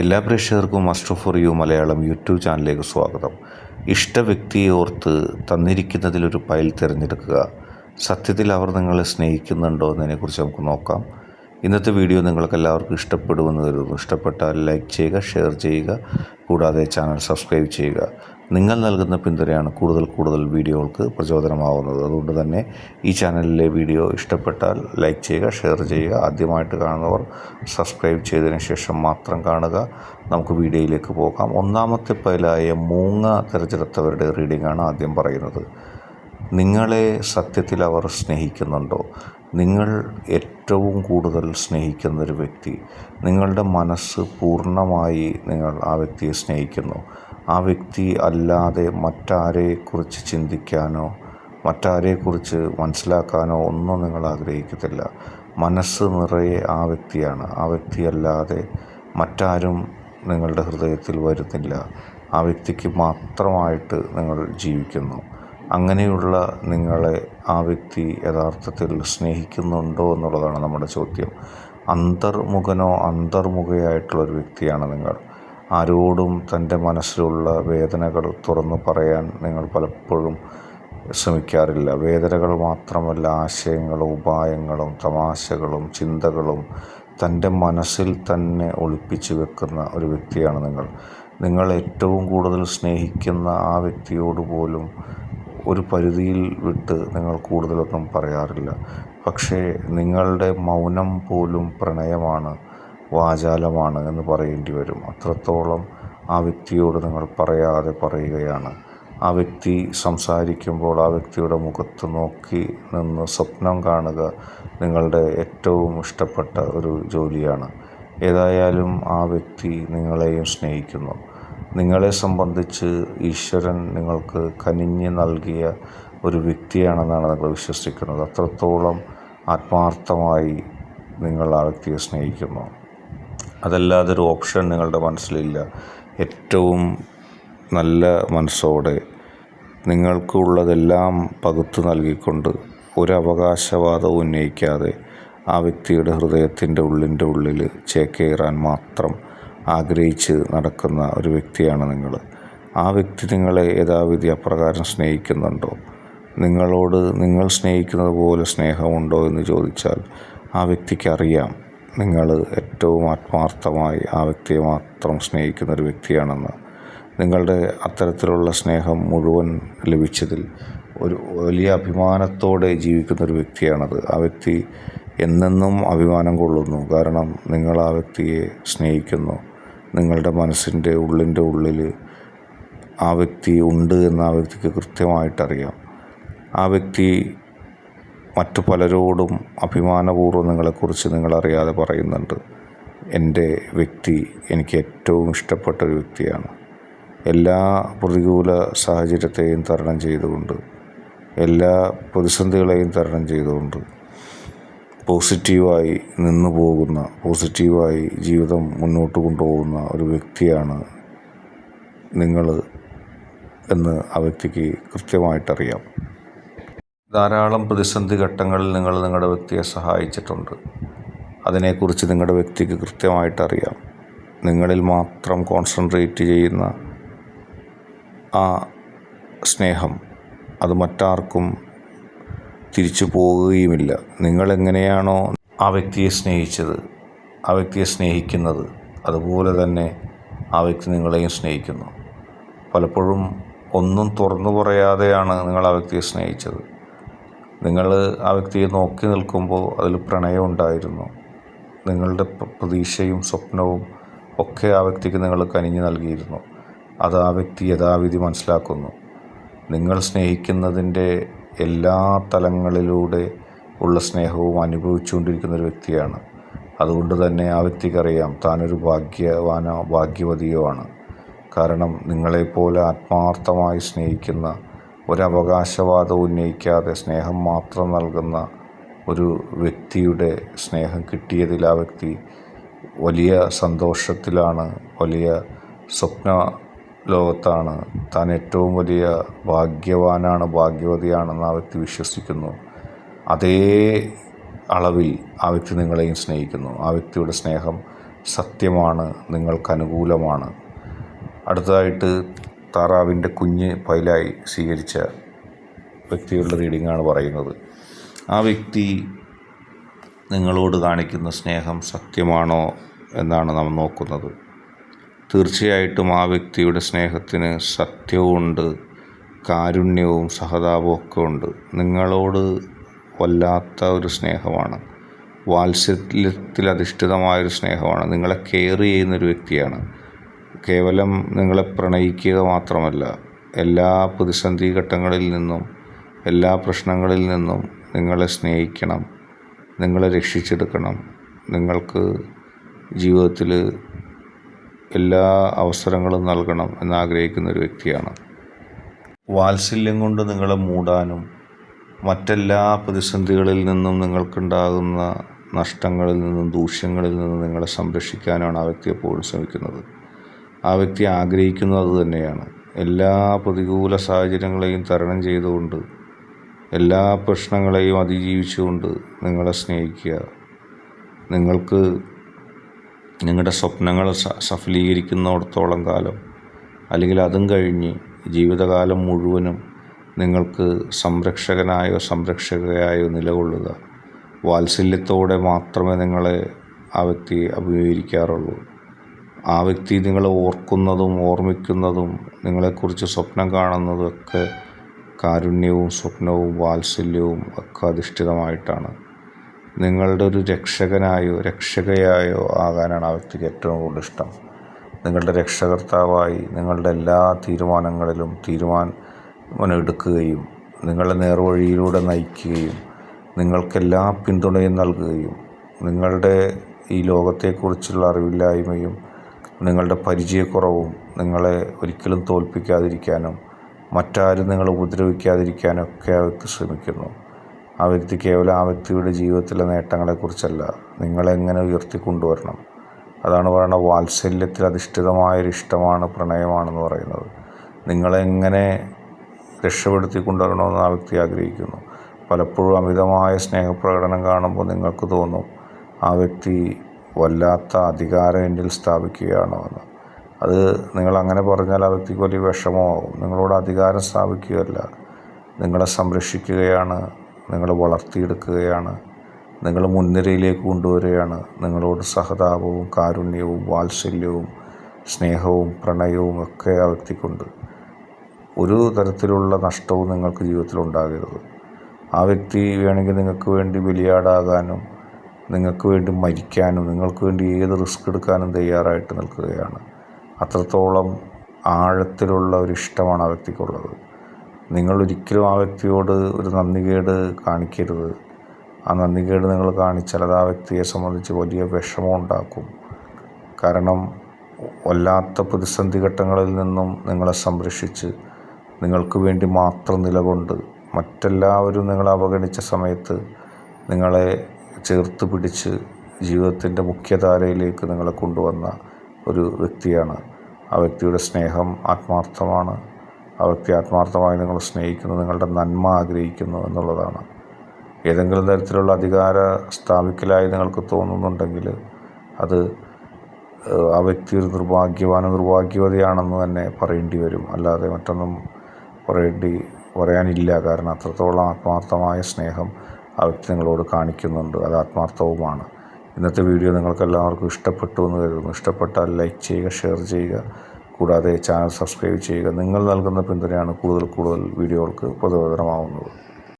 എല്ലാ പ്രേക്ഷകർക്കും master for you Malayalam YouTube ചാനലിലേക്ക് സ്വാഗതം. ഇഷ്ട വ്യക്തിയെ ഓർത്ത് തന്നിരിക്കുന്നതിലൊരു ഫയൽ തിരഞ്ഞെടുക്കുക. സത്യത്തിൽ അവർ നിങ്ങളെ സ്നേഹിക്കുന്നുണ്ടോ എന്നതിനെക്കുറിച്ച് നമുക്ക് നോക്കാം. ഇന്നത്തെ വീഡിയോ നിങ്ങൾക്ക് എല്ലാവർക്കും ഇഷ്ടപ്പെടുമെന്ന് കരുതുന്നു. ഇഷ്ടപ്പെട്ടാൽ ലൈക്ക് ചെയ്യുക ഷെയർ ചെയ്യുക കൂടാതെ ചാനൽ സബ്സ്ക്രൈബ് ചെയ്യുക. നിങ്ങൾ നൽകുന്ന പിന്തുണയാണ് കൂടുതൽ കൂടുതൽ വീഡിയോകൾക്ക് പ്രചോദനമാവുന്നത്. അതുകൊണ്ട് തന്നെ ഈ ചാനലിലെ വീഡിയോ ഇഷ്ടപ്പെട്ടാൽ ലൈക്ക് ചെയ്യുക ഷെയർ ചെയ്യുക. ആദ്യമായിട്ട് കാണുന്നവർ സബ്സ്ക്രൈബ് ചെയ്തതിന് ശേഷം മാത്രം കാണുക. നമുക്ക് വീഡിയോയിലേക്ക് പോകാം. ഒന്നാമത്തെ പൈലായ മൂങ്ങ തിരഞ്ഞെടുത്തവരുടെ റീഡിംഗ് ആണ് ആദ്യം പറയുന്നത്. നിങ്ങളെ സത്യത്തിൽ അവർ സ്നേഹിക്കുന്നുണ്ടോ? നിങ്ങൾ ഏറ്റവും കൂടുതൽ സ്നേഹിക്കുന്ന ഒരു വ്യക്തി. നിങ്ങളുടെ മനസ്സ് പൂർണമായി നിങ്ങൾ ആ വ്യക്തിയെ സ്നേഹിക്കുന്നു. ആ വ്യക്തി അല്ലാതെ മറ്റാരെക്കുറിച്ച് ചിന്തിക്കാനോ മറ്റാരെക്കുറിച്ച് മനസ്സിലാക്കാനോ ഒന്നും നിങ്ങൾ ആഗ്രഹിക്കത്തില്ല. മനസ്സ് നിറയെ ആ വ്യക്തിയാണ്. ആ വ്യക്തിയല്ലാതെ മറ്റാരും നിങ്ങളുടെ ഹൃദയത്തിൽ വരുന്നില്ല. ആ വ്യക്തിക്ക് മാത്രമായിട്ട് നിങ്ങൾ ജീവിക്കുന്നു. അങ്ങനെയുള്ള നിങ്ങളെ ആ വ്യക്തി യഥാർത്ഥത്തിൽ സ്നേഹിക്കുന്നുണ്ടോ എന്നുള്ളതാണ് നമ്മുടെ ചോദ്യം. അന്തർമുഖനോ അന്തർമുഖയായിട്ടുള്ള ഒരു വ്യക്തിയാണ് നിങ്ങൾ. ആരോടും തന്റെ മനസ്സിലുള്ള വേദനകൾ തുറന്നു പറയാൻ നിങ്ങൾ പലപ്പോഴും ശ്രമിക്കാറില്ല. വേദനകൾ മാത്രമല്ല ആശയങ്ങളും ഉപായങ്ങളും തമാശകളും ചിന്തകളും തന്റെ മനസ്സിൽ തന്നെ ഒളിപ്പിച്ചു വെക്കുന്ന ഒരു വ്യക്തിയാണ് നിങ്ങൾ. നിങ്ങൾ ഏറ്റവും കൂടുതൽ സ്നേഹിക്കുന്ന ആ വ്യക്തിയോട് പോലും ഒരു പരിധിയിൽ വിട്ട് നിങ്ങൾ കൂടുതലൊന്നും പറയാറില്ല. പക്ഷേ നിങ്ങളുടെ മൗനം പോലും പ്രണയമാണ്. വാചാലമാണ് എന്ന് പറയേണ്ടി വരും. അത്രത്തോളം ആ വ്യക്തിയോട് നിങ്ങൾ പറയാതെ പറയുകയാണ്. ആ വ്യക്തി സംസാരിക്കുമ്പോൾ ആ വ്യക്തിയുടെ മുഖത്ത് നോക്കി നിന്ന് സ്വപ്നം കാണുക നിങ്ങളുടെ ഏറ്റവും ഇഷ്ടപ്പെട്ട ഒരു ജോലിയാണ്. ഏതായാലും ആ വ്യക്തി നിങ്ങളെയും സ്നേഹിക്കുന്നു. നിങ്ങളെ സംബന്ധിച്ച് ഈശ്വരൻ നിങ്ങൾക്ക് കനിഞ്ഞ് നൽകിയ ഒരു വ്യക്തിയാണെന്നാണ് നിങ്ങൾ വിശ്വസിക്കുന്നത്. അത്രത്തോളം ആത്മാർത്ഥമായി നിങ്ങൾ ആ വ്യക്തിയെ സ്നേഹിക്കുന്നു. അതല്ലാതെ ഒരു ഓപ്ഷൻ നിങ്ങളുടെ മനസ്സിലില്ല. ഏറ്റവും നല്ല മനസ്സോടെ നിങ്ങൾക്കുള്ളതെല്ലാം പകുത്തു നൽകിക്കൊണ്ട് ഒരവകാശവാദവും ഉന്നയിക്കാതെ ആ വ്യക്തിയുടെ ഹൃദയത്തിന്റെ ഉള്ളിന്റെ ഉള്ളിൽ ചേക്കേറാൻ മാത്രം ആഗ്രഹിച്ച് നടക്കുന്ന ഒരു വ്യക്തിയാണ് നിങ്ങൾ ആ വ്യക്തി നിങ്ങളെ യഥാവിധി അപ്രകാരം സ്നേഹിക്കുന്നുണ്ടോ? നിങ്ങളോട് നിങ്ങൾ സ്നേഹിക്കുന്നത് പോലെ സ്നേഹമുണ്ടോ എന്ന് ചോദിച്ചാൽ ആ വ്യക്തിക്ക് അറിയാം. നിങ്ങൾ ഏറ്റവും ആത്മാർത്ഥമായി ആ വ്യക്തിയെ മാത്രം സ്നേഹിക്കുന്ന ഒരു വ്യക്തിയാണെന്ന്. നിങ്ങളുടെ അത്തരത്തിലുള്ള സ്നേഹം മുഴുവൻ ലഭിച്ചതിൽ ഒരു വലിയ അഭിമാനത്തോടെ ജീവിക്കുന്ന ഒരു വ്യക്തിയാണത്. ആ വ്യക്തി എന്നെന്നും അഭിമാനം കൊള്ളുന്നു. കാരണം നിങ്ങൾ ആ വ്യക്തിയെ സ്നേഹിക്കുന്നു. നിങ്ങളുടെ മനസ്സിന്റെ ഉള്ളിന്റെ ഉള്ളിൽ ആ വ്യക്തി ഉണ്ട് എന്ന് ആ വ്യക്തിക്ക് കൃത്യമായിട്ടറിയാം. ആ വ്യക്തി മറ്റു പലരോടും അഭിമാനപൂർവം നിങ്ങളെക്കുറിച്ച് നിങ്ങളറിയാതെ പറയുന്നുണ്ട്. എന്റെ വ്യക്തി എനിക്ക് ഏറ്റവും ഇഷ്ടപ്പെട്ട ഒരു വ്യക്തിയാണ്. എല്ലാ പ്രതികൂല സാഹചര്യത്തെയും തരണം ചെയ്തുകൊണ്ട് എല്ലാ പ്രതിസന്ധികളെയും തരണം ചെയ്തുകൊണ്ട് പോസിറ്റീവായി നിന്നു പോകുന്ന പോസിറ്റീവായി ജീവിതം മുന്നോട്ട് കൊണ്ടുപോകുന്ന ഒരു വ്യക്തിയാണ് നിങ്ങൾ എന്ന് ആ വ്യക്തിക്ക് കൃത്യമായിട്ടറിയാം. ധാരാളം പ്രതിസന്ധി ഘട്ടങ്ങളിൽ നിങ്ങൾ നിങ്ങളുടെ വ്യക്തിയെ സഹായിച്ചിട്ടുണ്ട്. അതിനെക്കുറിച്ച് നിങ്ങളുടെ വ്യക്തിക്ക് കൃത്യമായിട്ടറിയാം നിങ്ങളിൽ മാത്രം കോൺസെൻട്രേറ്റ് ചെയ്യുന്ന ആ സ്നേഹം അത് മറ്റാർക്കും തിരിച്ചു പോകുകയുമില്ല. നിങ്ങളെങ്ങനെയാണോ ആ വ്യക്തിയെ സ്നേഹിച്ചത് ആ വ്യക്തിയെ സ്നേഹിക്കുന്നത് അതുപോലെ തന്നെ ആ വ്യക്തി നിങ്ങളെയും സ്നേഹിക്കുന്നു. പലപ്പോഴും ഒന്നും തുറന്നു പറയാതെയാണ് നിങ്ങൾ ആ വ്യക്തിയെ സ്നേഹിച്ചത്. നിങ്ങൾ ആ വ്യക്തിയെ നോക്കി നിൽക്കുമ്പോൾ അതിൽ പ്രണയം ഉണ്ടായിരുന്നു. നിങ്ങളുടെ പ്രതീക്ഷയും സ്വപ്നവും ഒക്കെ ആ വ്യക്തിക്ക് നിങ്ങൾ കനിഞ്ഞു നൽകിയിരുന്നു. അത് ആ വ്യക്തി യഥാവിധി മനസ്സിലാക്കുന്നു. നിങ്ങൾ സ്നേഹിക്കുന്നതിന്റെ എല്ലാ തലങ്ങളിലൂടെ ഉള്ള സ്നേഹവും അനുഭവിച്ചുകൊണ്ടിരിക്കുന്ന ഒരു വ്യക്തിയാണ്. അതുകൊണ്ട് തന്നെ ആ വ്യക്തിക്കറിയാം താനൊരു ഭാഗ്യവാനോ ഭാഗ്യവതിയോ ആണ്. കാരണം നിങ്ങളെപ്പോലെ ആത്മാർത്ഥമായി സ്നേഹിക്കുന്ന ഒരവകാശവാദം ഉന്നയിക്കാതെ സ്നേഹം മാത്രം നൽകുന്ന ഒരു വ്യക്തിയുടെ സ്നേഹം കിട്ടിയതിൽ ആ വ്യക്തി വലിയ സന്തോഷത്തിലാണ് വലിയ സ്വപ്ന ലോകത്താണ് താൻ ഏറ്റവും വലിയ ഭാഗ്യവാനാണ് ഭാഗ്യവതിയാണെന്ന് ആ വ്യക്തി വിശ്വസിക്കുന്നു. അതേ അളവിൽ ആ വ്യക്തി നിങ്ങളെയും സ്നേഹിക്കുന്നു. ആ വ്യക്തിയുടെ സ്നേഹം സത്യമാണ് നിങ്ങൾക്ക് അനുകൂലമാണ്. അടുത്തതായിട്ട് താറാവിന്റെ കുഞ്ഞ് പൈലായി സ്വീകരിച്ച വ്യക്തിയുടെ റീഡിങ്ങാണ് പറയുന്നത്. ആ വ്യക്തി നിങ്ങളോട് കാണിക്കുന്ന സ്നേഹം സത്യമാണോ എന്നാണ് നാം നോക്കുന്നത്. തീർച്ചയായിട്ടും ആ വ്യക്തിയുടെ സ്നേഹത്തിന് സത്യവുമുണ്ട് കാരുണ്യവും സഹതാപവും ഒക്കെ ഉണ്ട്. നിങ്ങളോട് വല്ലാത്ത ഒരു സ്നേഹമാണ് വാത്സല്യത്തിലധിഷ്ഠിതമായൊരു സ്നേഹമാണ് നിങ്ങളെ കെയർ ചെയ്യുന്നൊരു വ്യക്തിയാണ്. കേവലം നിങ്ങളെ പ്രണയിക്കുക മാത്രമല്ല എല്ലാ പ്രതിസന്ധി ഘട്ടങ്ങളിൽ നിന്നും എല്ലാ പ്രശ്നങ്ങളിൽ നിന്നും നിങ്ങളെ സ്നേഹിക്കണം നിങ്ങളെ രക്ഷിച്ചെടുക്കണം. നിങ്ങൾക്ക് ജീവിതത്തിൽ എല്ലാ അവസരങ്ങളും നൽകണം എന്നാഗ്രഹിക്കുന്ന ഒരു വ്യക്തിയാണ്. വാത്സല്യം കൊണ്ട് നിങ്ങളെ മൂടാനും മറ്റെല്ലാ പ്രതിസന്ധികളിൽ നിന്നും നിങ്ങൾക്കുണ്ടാകുന്ന നഷ്ടങ്ങളിൽ നിന്നും ദൂഷ്യങ്ങളിൽ നിന്നും നിങ്ങളെ സംരക്ഷിക്കാനാണ് ആ വ്യക്തി എപ്പോഴും ശ്രമിക്കുന്നത്. ആ വ്യക്തി ആഗ്രഹിക്കുന്നത് അത് തന്നെയാണ്. എല്ലാ പ്രതികൂല സാഹചര്യങ്ങളെയും തരണം ചെയ്തുകൊണ്ട് എല്ലാ പ്രശ്നങ്ങളെയും അതിജീവിച്ചുകൊണ്ട് നിങ്ങളെ സ്നേഹിക്കുക. നിങ്ങൾക്ക് നിങ്ങളുടെ സ്വപ്നങ്ങൾ സഫലീകരിക്കുന്നിടത്തോളം കാലം അല്ലെങ്കിൽ അതും കഴിഞ്ഞ് ജീവിതകാലം മുഴുവനും നിങ്ങൾക്ക് സംരക്ഷകനായോ സംരക്ഷകയായോ നിലകൊള്ളുക. വാത്സല്യത്തോടെ മാത്രമേ നിങ്ങളെ ആ വ്യക്തി അഭിമുഖീകരിക്കാറുള്ളൂ. ആ വ്യക്തി നിങ്ങളെ ഓർക്കുന്നതും ഓർമ്മിക്കുന്നതും നിങ്ങളെക്കുറിച്ച് സ്വപ്നം കാണുന്നതും ഒക്കെ കാരുണ്യവും സ്വപ്നവും വാത്സല്യവും ഒക്കെ അധിഷ്ഠിതമായിട്ടാണ്. നിങ്ങളുടെ ഒരു രക്ഷകനായോ രക്ഷകയായോ ആകാനാണ് ആ വ്യക്തിക്ക് ഏറ്റവും കൂടുതൽ ഇഷ്ടം. നിങ്ങളുടെ രക്ഷകർത്താവായി നിങ്ങളുടെ എല്ലാ തീരുമാനങ്ങളിലും തീരുമാനം എടുക്കുകയും നിങ്ങളെ നേർവഴിയിലൂടെ നയിക്കുകയും നിങ്ങൾക്കെല്ലാ പിന്തുണയും നൽകുകയും നിങ്ങളുടെ ഈ ലോകത്തെക്കുറിച്ചുള്ള അറിവില്ലായ്മയും നിങ്ങളുടെ പരിചയക്കുറവും നിങ്ങളെ ഒരിക്കലും തോൽപ്പിക്കാതിരിക്കാനും മറ്റാരും നിങ്ങളെ ഉപദ്രവിക്കാതിരിക്കാനൊക്കെ ആ വ്യക്തി ശ്രമിക്കുന്നു. ആ വ്യക്തി കേവലം ആ വ്യക്തിയുടെ ജീവിതത്തിലെ നേട്ടങ്ങളെക്കുറിച്ചല്ല. നിങ്ങളെങ്ങനെ ഉയർത്തിക്കൊണ്ടുവരണം? അതാണ് പറയുന്നത് വാത്സല്യത്തിൽ അധിഷ്ഠിതമായൊരു ഇഷ്ടമാണ് പ്രണയമാണെന്ന് പറയുന്നത്. നിങ്ങളെങ്ങനെ രക്ഷപ്പെടുത്തി കൊണ്ടുവരണമെന്ന് ആ വ്യക്തി ആഗ്രഹിക്കുന്നു. പലപ്പോഴും അമിതമായ സ്നേഹപ്രകടനം കാണുമ്പോൾ നിങ്ങൾക്ക് തോന്നും ആ വ്യക്തി വല്ലാത്ത അധികാരം എന്നിൽ സ്ഥാപിക്കുകയാണോ എന്ന്. അത് നിങ്ങൾ അങ്ങനെ പറഞ്ഞാൽ ആ വ്യക്തിക്ക് വലിയ വിഷമമാവും. നിങ്ങളോട് അധികാരം സ്ഥാപിക്കുകയല്ല. നിങ്ങളെ സംരക്ഷിക്കുകയാണ്. നിങ്ങളെ വളർത്തിയെടുക്കുകയാണ്. നിങ്ങൾ മുൻനിരയിലേക്ക് കൊണ്ടുവരികയാണ്. നിങ്ങളോട് സഹതാപവും കാരുണ്യവും വാത്സല്യവും സ്നേഹവും പ്രണയവും ഒക്കെ ആ വ്യക്തിക്കുണ്ട്. ഒരു തരത്തിലുള്ള നഷ്ടവും നിങ്ങൾക്ക് ജീവിതത്തിൽ ഉണ്ടാകരുത്. ആ വ്യക്തി വേണമെങ്കിൽ നിങ്ങൾക്ക് വേണ്ടി ബലിയാടാകാനും നിങ്ങൾക്ക് വേണ്ടി മരിക്കാനും നിങ്ങൾക്ക് വേണ്ടി ഏത് റിസ്ക് എടുക്കാനും തയ്യാറായിട്ട് നിൽക്കുകയാണ്. അത്രത്തോളം ആഴത്തിലുള്ള ഒരു ഇഷ്ടമാണ് ആ വ്യക്തിക്കുള്ളത്. നിങ്ങൾ ഒരിക്കലും ആ വ്യക്തിയോട് ഒരു നന്ദികേട് കാണിക്കരുത്. ആ നന്ദികേട് നിങ്ങൾ കാണിച്ചാൽ അത് ആ വ്യക്തിയെ സംബന്ധിച്ച് വലിയ വിഷമം ഉണ്ടാക്കും. കാരണം വല്ലാത്ത പ്രതിസന്ധി ഘട്ടങ്ങളിൽ നിന്നും നിങ്ങളെ സംരക്ഷിച്ച് നിങ്ങൾക്ക് വേണ്ടി മാത്രം നിലകൊണ്ട് മറ്റെല്ലാവരും നിങ്ങളെ അവഗണിച്ച സമയത്ത് നിങ്ങളെ ചേർത്ത് പിടിച്ച് ജീവിതത്തിന്റെ മുഖ്യധാരയിലേക്ക് നിങ്ങളെ കൊണ്ടുവന്ന ഒരു വ്യക്തിയാണ്. ആ വ്യക്തിയുടെ സ്നേഹം ആത്മാർത്ഥമാണ്. ആ വ്യക്തി ആത്മാർത്ഥമായി നിങ്ങൾ സ്നേഹിക്കുന്നു നിങ്ങളുടെ നന്മ ആഗ്രഹിക്കുന്നു എന്നുള്ളതാണ്. ഏതെങ്കിലും തരത്തിലുള്ള അധികാര സ്ഥാപിക്കലായി നിങ്ങൾക്ക് തോന്നുന്നുണ്ടെങ്കിൽ അത് ആ വ്യക്തി ഒരു നിർഭാഗ്യവാന നിർഭാഗ്യവതിയാണെന്ന് തന്നെ പറയേണ്ടി വരും. അല്ലാതെ മറ്റൊന്നും പറയേണ്ടി പറയാനില്ല. കാരണം അത്രത്തോളം ആത്മാർത്ഥമായ സ്നേഹം ആ വ്യക്തി നിങ്ങളോട് കാണിക്കുന്നുണ്ട്. അത് ആത്മാർത്ഥവുമാണ്. ഇന്നത്തെ വീഡിയോ നിങ്ങൾക്ക് എല്ലാവർക്കും ഇഷ്ടപ്പെട്ടു എന്ന് കരുതുന്നു. ഇഷ്ടപ്പെട്ടാൽ ലൈക്ക് ചെയ്യുക ഷെയർ ചെയ്യുക. കൂടാതെ ചാനൽ സബ്സ്ക്രൈബ് ചെയ്യുക. നിങ്ങൾ നൽകുന്ന പിന്തുണയാണ് കൂടുതൽ കൂടുതൽ വീഡിയോകൾക്ക് പ്രചോദനമാവുന്നത്